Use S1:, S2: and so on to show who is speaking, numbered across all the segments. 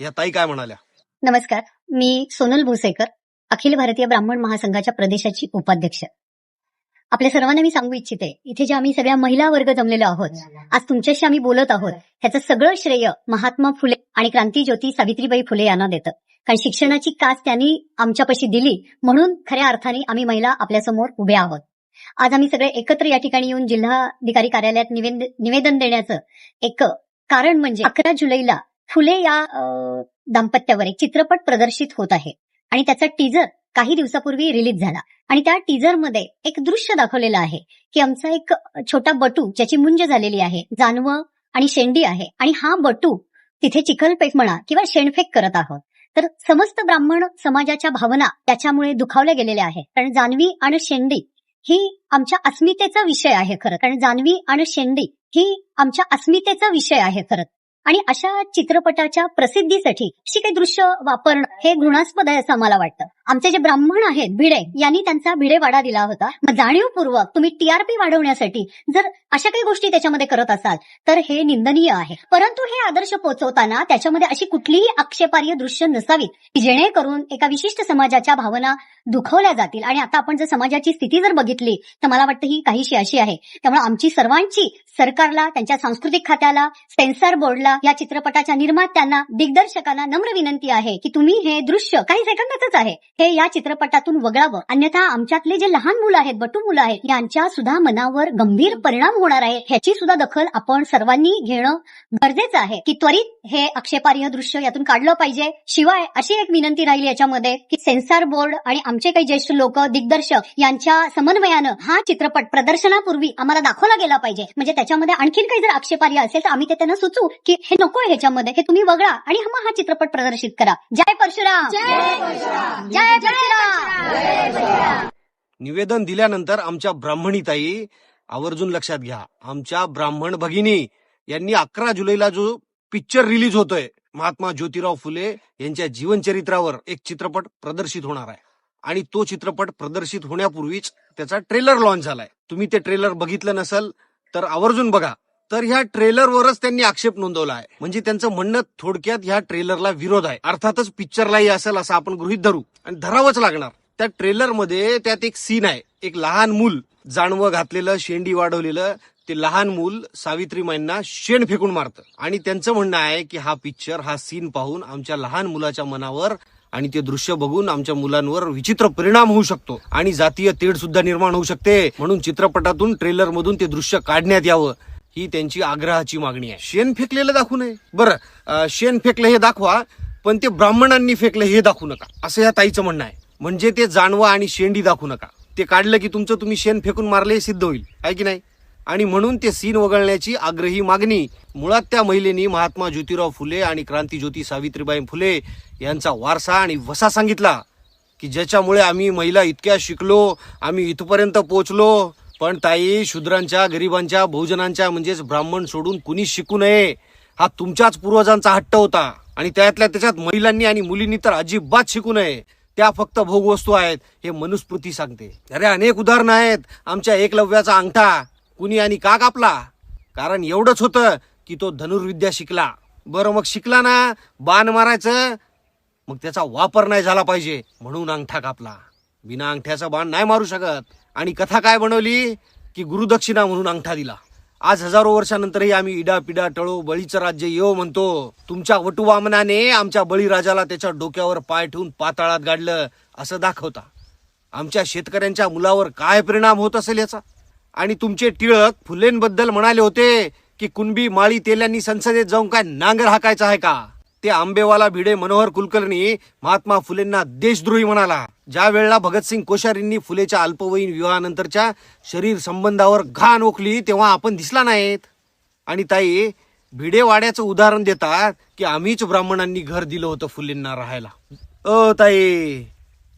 S1: या ताई काय म्हणाल्या?
S2: नमस्कार मी सोनल भोसेकर अखिल भारतीय ब्राह्मण महासंघाच्या प्रदेशाची उपाध्यक्ष. आपल्या सर्वांना मी सांगू इच्छिते इथे जे आम्ही सगळ्या महिला वर्ग जमलेलो आहोत आज तुमच्याशी आम्ही बोलत आहोत ह्याचं सगळं श्रेय महात्मा फुले आणि क्रांतीज्योती सावित्रीबाई फुले यांना देतं. कारण शिक्षणाची कास त्यांनी आमच्यापाशी दिली म्हणून खऱ्या अर्थाने आम्ही महिला आपल्यासमोर उभ्या आहोत. आज आम्ही सगळे एकत्र या ठिकाणी येऊन जिल्हाधिकारी कार्यालयात निवेदन देण्याचं एक कारण म्हणजे अकरा जुलैला फुले या दाम्पत्यावर एक चित्रपट प्रदर्शित होत आहे. आणि त्याचा टीजर काही दिवसापूर्वी रिलीज झाला. आणि त्या टीजरमध्ये एक दृश्य दाखवलेलं आहे की आमचा एक छोटा बटू ज्याची मुंज झालेली आहे जानव आणि शेंडी आहे. आणि हा बटू तिथे चिखलपेक म्हणा किंवा शेणफेक करत आहोत. तर समस्त ब्राह्मण समाजाच्या भावना त्याच्यामुळे दुखावल्या गेलेल्या आहेत. कारण जानवी आणि शेंडी ही आमच्या अस्मितेचा विषय आहे खरं. कारण जानवी आणि शेंडी ही आमच्या अस्मितेचा विषय आहे खरं. आणि अशा चित्रपटाच्या प्रसिद्धीसाठी अशी काही दृश्य वापरणं हे घृणास्पद आहे असं मला वाटतं. आमचे जे ब्राह्मण आहेत भिडे यांनी त्यांचा भिडेवाडा दिला होता. मग जाणीवपूर्वक तुम्ही टीआरपी वाढवण्यासाठी जर अशा काही गोष्टी त्याच्यामध्ये करत असाल तर हे निंदनीय आहे. परंतु हे आदर्श पोहोचवताना त्याच्यामध्ये अशी कुठलीही आक्षेपार्ह दृश्य नसावीत की जेणेकरून एका विशिष्ट समाजाच्या भावना दुखवल्या जातील. आणि आता आपण जर समाजाची स्थिती जर बघितली तर मला वाटतं ही काहीशी अशी आहे. त्यामुळे आमची सर्वांची सरकारला त्यांच्या सांस्कृतिक खात्याला सेन्सर बोर्डला या चित्रपटाच्या निर्मात्यांना दिग्दर्शकांना नम्र विनंती आहे की तुम्ही हे दृश्य काही सेकंदातच आहे हे या चित्रपटातून वगळावं. अन्यथा आमच्यातले जे लहान मुलं आहेत बटू मुलं आहेत यांच्या सुद्धा मनावर गंभीर परिणाम होणार आहे. ह्याची सुद्धा दखल आपण सर्वांनी घेणं गरजेचं आहे. की त्वरित हे आक्षेपार्ह दृश्य यातून काढलं पाहिजे. शिवाय अशी एक विनंती राहिली याच्यामध्ये की सेन्सर बोर्ड आणि आमचे काही ज्येष्ठ लोक दिग्दर्शक यांच्या समन्वयानं हा चित्रपट प्रदर्शनापूर्वी आम्हाला दाखवला गेला पाहिजे. म्हणजे त्याच्यामध्ये आणखीन काही जर आक्षेपार्ह असेल तर आम्ही ते त्यांना सुचू की हे नको आहे ह्याच्यामध्ये हे तुम्ही वगळा आणि मग हा चित्रपट प्रदर्शित करा. जय परशुराम! जय परशुराम!
S1: निवेदन दिल्यानंतर आमच्या ब्राह्मणीताई आवर्जून लक्षात घ्या. आमच्या ब्राह्मण भगिनी यांनी अकरा जुलैला जो पिक्चर रिलीज होतोय महात्मा ज्योतिराव फुले यांच्या जीवनचरित्रावर एक चित्रपट प्रदर्शित होणार आहे. आणि तो चित्रपट प्रदर्शित होण्यापूर्वीच त्याचा ट्रेलर लॉन्च झालाय. तुम्ही ते ट्रेलर बघितलं नसेल तर आवर्जून बघा. तर ह्या ट्रेलरवरच त्यांनी आक्षेप नोंदवला आहे. म्हणजे त्यांचं म्हणणं थोडक्यात ह्या ट्रेलरला विरोध आहे. अर्थातच पिक्चरलाही असेल असं आपण गृहित धरू. आणि धरावंच लागणार. त्या ट्रेलरमध्ये त्यात एक सीन आहे. एक लहान मूल जाणवं घातलेलं शेंडी वाढवलेलं ते लहान मूल सावित्रीमाईंना शेण फेकून मारतं. आणि त्यांचं म्हणणं आहे की हा पिक्चर हा सीन पाहून आमच्या लहान मुलाच्या मनावर आणि ते दृश्य बघून आमच्या मुलांवर विचित्र परिणाम होऊ शकतो. आणि जातीय तेढ सुद्धा निर्माण होऊ शकते. म्हणून चित्रपटातून ट्रेलर मधून ते दृश्य काढण्यात यावं. ही त्यांची आग्रहाची मागणी आहे. शेण फेकलेलं दाखवू नये. बरं शेण फेकलं हे दाखवा पण ते ब्राह्मणांनी फेकलं हे दाखवू नका. असं या ताईचं म्हणणं आहे. म्हणजे ते जाणवा आणि शेंडी दाखवू नका. ते काढलं की तुमचं तुम्ही शेण फेकून मारले हे सिद्ध होईल. आहे की नाही? आणि म्हणून ते सीन वगळण्याची आग्रही मागणी मुळात त्या महिलेनी महात्मा ज्योतिराव फुले आणि क्रांतीज्योती सावित्रीबाई फुले यांचा वारसा आणि वसा सांगितला की ज्याच्यामुळे आम्ही महिला इतक्या शिकलो आम्ही इथपर्यंत पोचलो पण ताई शूद्रांच्या गरिबांच्या बहुजनांच्या म्हणजेच ब्राह्मण सोडून कुणी शिकू नये हा तुमच्याच पूर्वजांचा हट्ट होता. आणि त्यातल्या त्याच्यात महिलांनी आणि मुलींनी तर अजिबात शिकू नये. त्या फक्त भोगवस्तू आहेत हे मनुस्मृती सांगते. अरे अनेक उदाहरणं आहेत आमच्या एकलव्याचा अंगठा. कुणी आणि का कापला? कारण एवढंच होतं की तो धनुर्विद्या शिकला. बरं मग शिकला ना बाण मारायचं मग त्याचा वापर नाही झाला पाहिजे म्हणून अंगठा कापला. बिना अंगठ्याचा बाण नाही मारू शकत. आणि कथा काय बनवली? की गुरुदक्षिणा म्हणून अंगठा दिला. आज हजारो वर्षानंतरही आम्ही इडा पिडा टळो बळीचं राज्य येऊ म्हणतो. तुमच्या वटुवामनाने आमच्या बळीराजाला त्याच्या डोक्यावर पाय ठेवून पाताळात गाडलं असं दाखवता. आमच्या शेतकऱ्यांच्या मुलावर काय परिणाम होत असेल याचा? आणि तुमचे टिळक फुलेंबद्दल म्हणाले होते की कुणबी माळी तेल्यांनी संसदेत जाऊन काय नांगर हाकायचा आहे का? ते आंबेवाला भिडे मनोहर कुलकर्णी महात्मा फुलेंना देशद्रोही म्हणाला. ज्या वेळेला भगतसिंग कोश्यारींनी फुलेच्या अल्पवयीन विवाहानंतरच्या शरीर संबंधावर घाण ओखली तेव्हा आपण दिसला नाहीत. आणि ताई भिडेवाड्याचं उदाहरण देतात की आम्हीच ब्राह्मणांनी घर दिलं होतं फुलेंना राहायला. अ ताई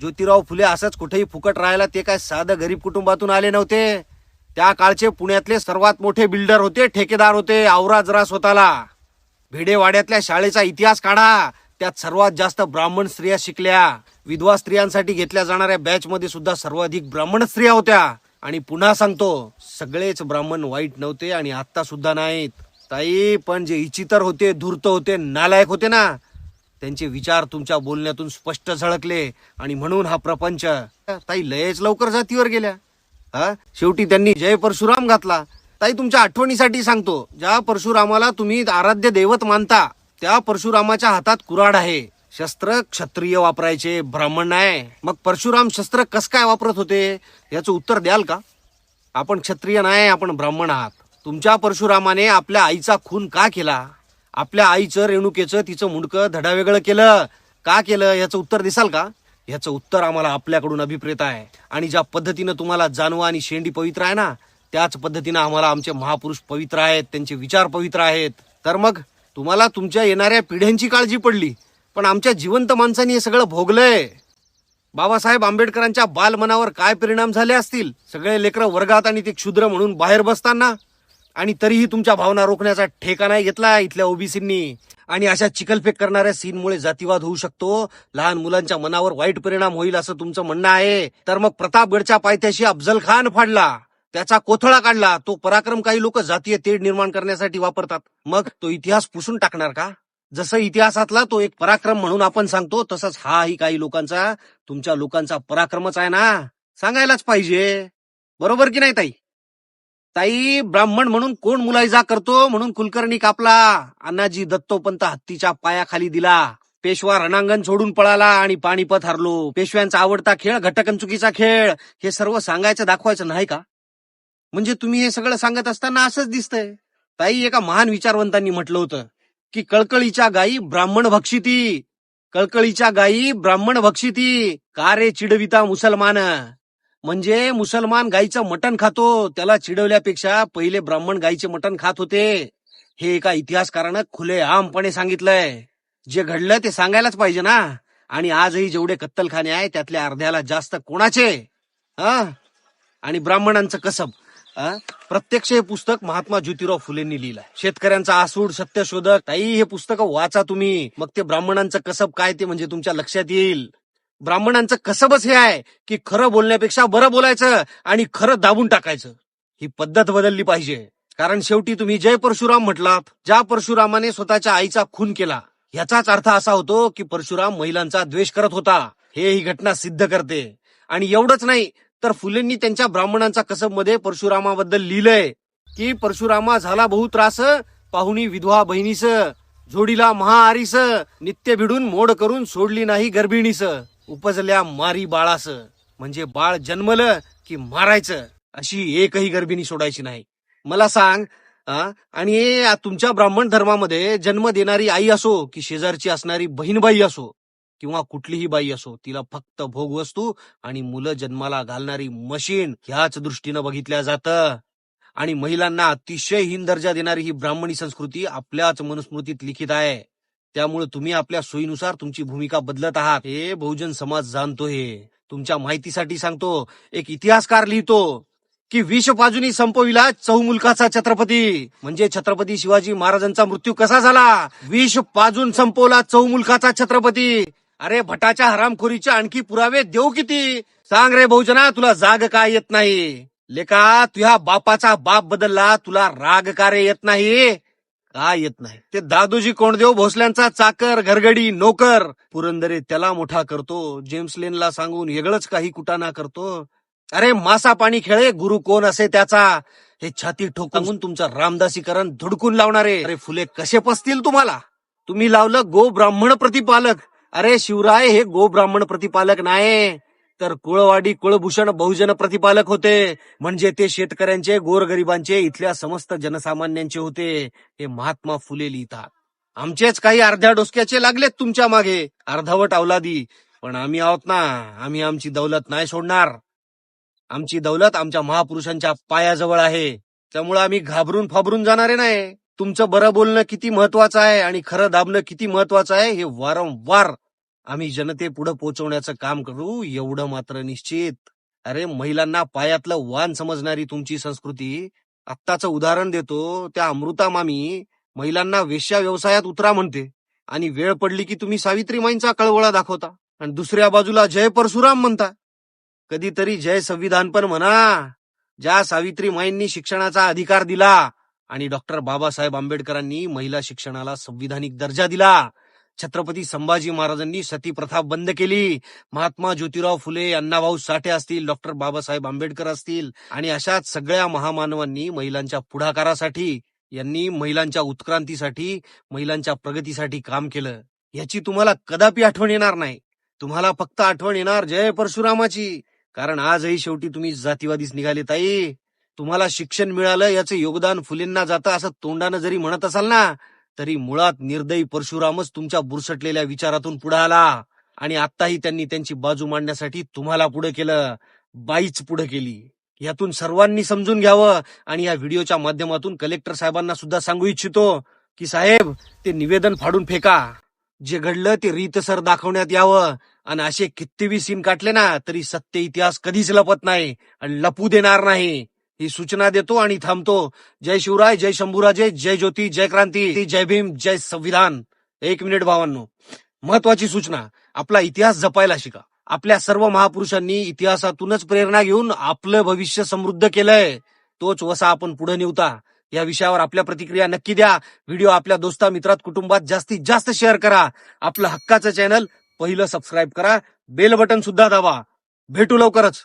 S1: ज्योतिराव फुले असंच कुठेही फुकट राहायला ते काय साधं गरीब कुटुंबातून आले नव्हते? त्या काळचे पुण्यातले सर्वात मोठे बिल्डर होते ठेकेदार होते आवरा स्वतःला. भिडेवाड्यातल्या शाळेचा इतिहास काढा त्यात सर्वात जास्त ब्राह्मण स्त्रिया शिकल्या. विधवा स्त्रियांसाठी घेतल्या जाणाऱ्या बॅच मध्ये सुद्धा सर्वाधिक ब्राह्मण स्त्रिया होत्या. आणि पुन्हा सांगतो सगळेच ब्राह्मण वाईट नव्हते आणि आता सुद्धा नाहीत. ताई पण जे इचितर होते धूर्त होते नालायक होते ना त्यांचे विचार तुमच्या बोलण्यातून स्पष्ट झळकले. आणि म्हणून हा प्रपंच ताई लयच लवकर जातीवर गेल्या. हा? शेवटी त्यांनी जय परशुराम घातला. ताई तुमच्या आठवणीसाठी सांगतो ज्या परशुरामाला तुम्ही आराध्य दैवत मानता त्या परशुरामाच्या हातात कुराड आहे. शस्त्र क्षत्रिय वापरायचे ब्राह्मण नाही. मग परशुराम शस्त्र कस काय वापरत होते? याचं उत्तर द्याल का? आपण क्षत्रिय नाही आपण ब्राह्मण आहात. तुमच्या परशुरामाने आपल्या आईचा खून का केला? आपल्या आईचं रेणुकेचं तिचं मुंडकं धडावेगळं केलं. का केलं? याचं उत्तर दिसाल का? याचं उत्तर आम्हाला आपल्याकडून अभिप्रेत आहे. आणि ज्या पद्धतीनं तुम्हाला जानवा आणि शेंडी पवित्र आहे ना त्याच पद्धतीनं आम्हाला आमचे महापुरुष पवित्र आहेत त्यांचे विचार पवित्र आहेत. तर मग तुम्हाला तुमच्या येणाऱ्या पिढ्यांची काळजी पडली. पण आमच्या जिवंत माणसांनी हे सगळं भोगलंय. बाबासाहेब आंबेडकरांच्या बालमनावर काय परिणाम झाले असतील? सगळे लेकरं वर्गात आणि ते क्षुद्र म्हणून बाहेर बसताना? आणि तरीही तुमच्या भावना रोखण्याचा ठेका नाही घेतला इथल्या ओबीसींनी? आणि अशा चिकलफेक करणाऱ्या सीनमुळे जातीवाद होऊ शकतो? लहान मुलांच्या मनावर वाईट परिणाम होईल असं तुमचं म्हणणं आहे? तर मग प्रतापगडच्या पायथ्याशी अफजल खान फाडला. त्याचा कोथळा काढला. तो पराक्रम काही लोक जातीय तेढ निर्माण करण्यासाठी वापरतात. मग तो इतिहास पुसून टाकणार का? जसं इतिहासातला तो एक पराक्रम म्हणून आपण सांगतो तसंच हाही काही लोकांचा तुमच्या लोकांचा पराक्रमच आहे ना. सांगायलाच पाहिजे. बरोबर की नाही ताई? ताई ब्राह्मण म्हणून कोण मुलायजा करतो म्हणून कुलकर्णी कापला अण्णाजी दत्तोपंत हत्तीच्या पायाखाली दिला पेशवा रणांगण सोडून पळाला आणि पाणीपत हरलो. पेशव्यांचा आवडता खेळ घटकंचुकीचा खेळ हे सर्व सांगायचं दाखवायचं नाही का? म्हणजे तुम्ही हे सगळं सांगत असताना असंच दिसतंय. ताई एका महान विचारवंतांनी म्हटलं होतं की कळकळीच्या गायी ब्राह्मण भक्षिती. कळकळीच्या गायी ब्राह्मण भक्षिती. का रे चिडविता मुसलमान? म्हणजे मुसलमान गायीचं मटण खातो त्याला चिडवल्यापेक्षा पहिले ब्राह्मण गायीचे मटण खात होते. हे एका इतिहासकारानं खुले आमपणे सांगितलंय. जे घडलं ते सांगायलाच पाहिजे ना. आणि आजही जेवढे कत्तलखाने आहे त्यातल्या अर्ध्याला जास्त कोणाचे? हा? आणि ब्राह्मणांचं कसब? प्रत्यक्ष हे पुस्तक महात्मा ज्योतिराव फुलेंनी लिहिलंय. शेतकऱ्यांचा आसूड सत्यशोधक ताई हे पुस्तक वाचा तुम्ही. मग ते ब्राह्मणांचं कसब काय ते म्हणजे तुमच्या लक्षात येईल. ब्राह्मणांचं कसबच हे आहे की खरं बोलण्यापेक्षा बरं बोलायचं आणि खरं दाबून टाकायचं. ही पद्धत बदलली पाहिजे. कारण शेवटी तुम्ही जय परशुराम म्हटलात ज्या परशुरामाने स्वतःच्या आईचा खून केला याचाच अर्थ असा होतो की परशुराम महिलांचा द्वेष करत होता. हे ही घटना सिद्ध करते. आणि एवढंच नाही तर फुलेंनी त्यांच्या ब्राह्मणांचा कसबमध्ये परशुरामाबद्दल लिहिलंय की परशुरामा झाला बहु त्रास पाहुणी विधवा बहिणीस जोडीला महाआरीस नित्य भिडून मोड करून सोडली नाही गर्भिणीस उपजल्या मारी बाळास. म्हणजे बाळ जन्मलं की मारायचं अशी एकही गर्भिणी सोडायची नाही. मला सांग आणि तुमच्या ब्राह्मण धर्मामध्ये जन्म देणारी आई असो की शेजारची असणारी बहीणबाई असो किंवा कुठलीही बाई असो तिला फक्त भोगवस्तू आणि मुलं जन्माला घालणारी मशीन ह्याच दृष्टीनं बघितल्या जातं. आणि महिलांना अतिशय हीन दर्जा देणारी ही ब्राह्मणी संस्कृती आपल्याच मनुस्मृतीत लिखित आहे. त्यामुळे तुम्ही आपल्या सोयीनुसार तुमची भूमिका बदलत आहात. हे बहुजन समाज जाणतो हे. तुमच्या माहितीसाठी सांगतो. एक इतिहासकार लिहितो की विष पाजूनी संपविला चौमुलकाचा छत्रपती. म्हणजे छत्रपती शिवाजी महाराजांचा मृत्यू कसा झाला? विष पाजून संपवला चौमुलकाचा छत्रपती. अरे भटाच्या हरामखोरीचे आणखी पुरावे देऊ किती? सांग रे बहुजना तुला जाग काय येत नाही? लेका तुझ्या बापाचा बाप बदलला तुला राग का रे येत नाही? का येत नाही? ते दादोजी कोंडदेव भोसल्यांचा चाकर घरगडी नोकर. पुरंदरे त्याला मोठा करतो. जेम्स लेनला सांगून वेगळंच काही कुटाणा करतो. अरे मासा पाणी खेळे गुरु कोण असे त्याचा? हे छाती ठोकून तुमचं रामदासीकरण धुडकून लावणारे. अरे फुले कसे पसतील तुम्हाला? तुम्ही लावलं गो ब्राह्मण प्रतिपालक. अरे शिवराय हे गो ब्राह्मण प्रतिपालक नाही तर कुळवाडी कुळभूषण बहुजन प्रतिपालक होते. म्हणजे ते शेतकऱ्यांचे गोरगरिबांचे इथल्या समस्त जनसामान्यांचे होते. हे महात्मा फुले लिहितात. आमचेच काही अर्ध्या डोसक्याचे लागलेत तुमच्या मागे. अर्धवट अवलादी. पण आम्ही आहोत ना. आम्ही आमची दौलत नाही सोडणार. आमची दौलत आमच्या महापुरुषांच्या पायाजवळ आहे. त्यामुळे आम्ही घाबरून फाबरून जाणारे नाही. तुमचं बरं बोलणं किती महत्वाचं आहे आणि खरं दाबणं किती महत्वाचं आहे हे वारंवार आम्ही जनतेपुढे पोहोचवण्याचं काम करू एवढं मात्र निश्चित. अरे महिलांना पायातलं वान समजणारी तुमची संस्कृती. आत्ताचं उदाहरण देतो त्या अमृता मामी महिलांना वेश्या व्यवसायात उतरा म्हणते. आणि वेळ पडली की तुम्ही सावित्रीमाईंचा कळवळा दाखवता. आणि दुसऱ्या बाजूला जय परशुराम म्हणता. कधीतरी जय संविधान पण म्हणा. ज्या सावित्रीमाईंनी शिक्षणाचा अधिकार दिला आणि डॉक्टर बाबासाहेब आंबेडकरांनी महिला शिक्षणाला संविधानिक दर्जा दिला छत्रपती संभाजी महाराजांनी सती प्रथा बंद केली. महात्मा ज्योतिराव फुले अण्णाभाऊ साठे असतील डॉक्टर बाबासाहेब आंबेडकर असतील आणि अशाच सगळ्या महामानवांनी महिलांच्या पुढाकारासाठी यांनी महिलांच्या उत्क्रांतीसाठी महिलांच्या प्रगतीसाठी काम केलं. याची तुम्हाला कदापि आठवण येणार नाही. तुम्हाला फक्त आठवण येणार जय परशुरामाची. कारण आजही शेवटी तुम्ही जातीवादीच निघाले ताई. तुम्हाला शिक्षण मिळालं याचं योगदान फुलेंना जातं असं तोंडानं जरी म्हणत असाल ना तरी मुळात निर्दयी परशुरामच तुमच्या बुरसटलेल्या विचारातून पुढे आला आणि आत्ताही त्यांनी त्यांची बाजू मांडण्यासाठी तुम्हाला पुढे केलं बाईच पुढे केली. यातून सर्वांनी समजून घ्यावं आणि या व्हिडिओच्या माध्यमातून कलेक्टर साहेबांना सुद्धा सांगू इच्छितो की साहेब ते निवेदन फाडून फेका. जे घडलं ते रीतसर दाखवण्यात यावं आणि असे कितीवी सीन काटले ना तरी सत्य इतिहास कधीच लपत नाही आणि लपू देणार नाही. ही सूचना देतो आणि थांबतो. जय शिवराय जय शंभूराजे जय ज्योती जय क्रांती जय भीम जय संविधान. एक मिनिट भावांनो. महत्वाची सूचना. आपला इतिहास जपायला शिका. आपल्या सर्व महापुरुषांनी इतिहासातूनच प्रेरणा घेऊन आपलं भविष्य समृद्ध केलंय. तोच वसा आपण पुढे नेवता या विषयावर आपल्या प्रतिक्रिया नक्की द्या. व्हिडिओ आपल्या दोस्ता मित्रात कुटुंबात जास्तीत जास्त शेअर करा. आपलं हक्काचं चॅनल पहिलं सबस्क्राईब करा. बेल बटन सुद्धा दाबा. भेटू लवकरच.